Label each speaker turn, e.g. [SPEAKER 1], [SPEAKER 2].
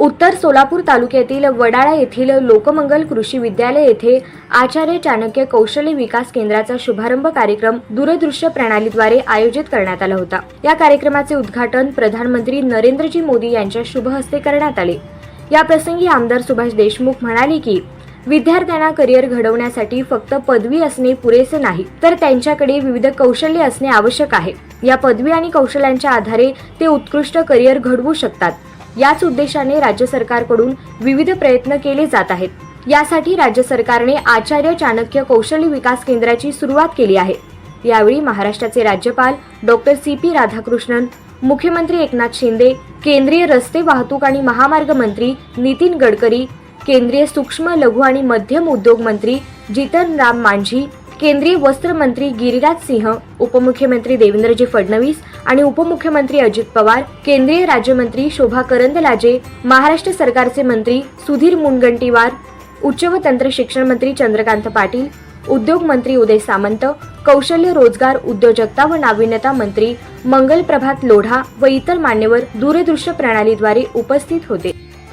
[SPEAKER 1] उत्तर सोलापूर तालुक्यातील वडाळा येथील लोकमंगल कृषी विद्यालय येथे आचार्य चाणक्य कौशल्य विकास केंद्राचा शुभारंभ कार्यक्रम दूरदृश्य प्रणालीद्वारे आयोजित करण्यात आला होता या कार्यक्रमाचे उद्घाटन प्रधानमंत्री नरेंद्रजी मोदी यांच्या शुभ हस्ते करण्यात आले या प्रसंगी आमदार सुभाष देशमुख म्हणाले की विद्यार्थ्यांना करिअर घडवण्यासाठी फक्त पदवी असणे पुरेसे नाही तर त्यांच्याकडे विविध कौशल्य असणे आवश्यक आहे या पदवी आणि कौशल्यांच्या आधारे ते उत्कृष्ट करिअर घडवू शकतात याच उद्देशाने राज्य सरकारकडून विविध प्रयत्न केले जात आहेत यासाठी राज्य सरकारने आचार्य चाणक्य कौशल्य विकास केंद्राची सुरुवात केली आहे यावेळी महाराष्ट्राचे राज्यपाल डॉक्टर सी पी राधाकृष्णन मुख्यमंत्री एकनाथ शिंदे केंद्रीय रस्ते वाहतूक आणि महामार्ग मंत्री नितीन गडकरी केंद्रीय सूक्ष्म लघु आणि मध्यम उद्योग मंत्री जितन राम मांझी केंद्रीय वस्त्रमंत्री गिरिराज सिंह उपमुख्यमंत्री देवेंद्रजी फडणवीस आणि उपमुख्यमंत्री अजित पवार केंद्रीय राज्यमंत्री शोभा करंदलाजे महाराष्ट्र सरकारचे मंत्री सुधीर मुनगंटीवार उच्च व तंत्र शिक्षण मंत्री चंद्रकांत पाटील उद्योग मंत्री उदय सामंत कौशल्य रोजगार उद्योजकता व नाविन्यता मंत्री मंगल प्रभात लोढा व इतर मान्यवर दूरदृश्य प्रणालीद्वारे उपस्थित होते